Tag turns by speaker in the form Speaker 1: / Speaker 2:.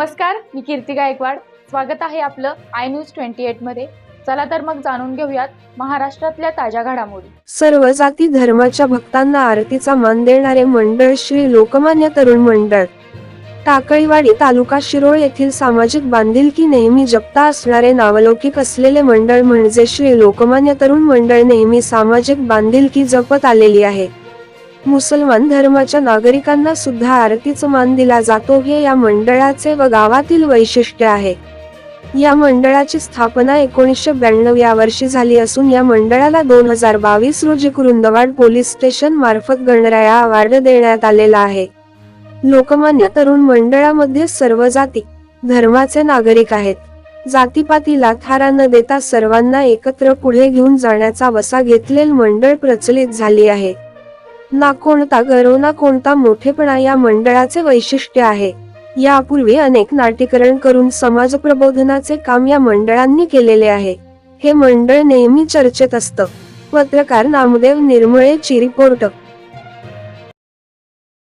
Speaker 1: नमस्कार मी कीर्ती गायकवाड. स्वागत आहे आपलं आय न्यूज ट्वेंटी एटमध्ये. चला तर मग जाणून घेऊयात महाराष्ट्रातल्या ताज्या घडामोडी.
Speaker 2: सर्व जाती धर्माच्या भक्तांना आरतीचा मान देणारे मंडळ श्री लोकमान्य तरुण मंडळ. टाकळीवाडी तालुका शिरोळ येथील सामाजिक बांधिलकी नेहमी जपता असणारे नावलौकिक असलेले मंडळ म्हणजे श्री लोकमान्य तरुण मंडळ नेहमी सामाजिक बांधिलकी जपत आलेली आहे. मुसलमान धर्माच्या नागरिकांना सुद्धा आरतीचा मान दिला जातो हे या मंडळाचे व गावातील वैशिष्ट्य आहे. या मंडळाची स्थापना एकोणीसशे ब्याण्णव या वर्षी झाली असून या मंडळाला दोन हजार बावीस रोजी कुरुंदवाड पोलीस स्टेशन मार्फत गणराया अवॉर्ड देण्यात आलेला आहे. लोकमान्य तरुण मंडळामध्ये सर्व जाती धर्माचे नागरिक आहेत. जातीपातीला थारा न देता सर्वांना एकत्र पुढे घेऊन जाण्याचा वसा घेतलेले मंडळ प्रचलित झाली आहे. ना कोणता गर्व ना कोणता मोठेपणा या मंडळाचे वैशिष्ट्य आहे. यापूर्वी अनेक नाट्यकरण करून समाज प्रबोधनाचे काम या मंडळांनी केलेले आहे. हे मंडळ नेहमी चर्चेत असतं. पत्रकार नामदेव निर्मळेची रिपोर्ट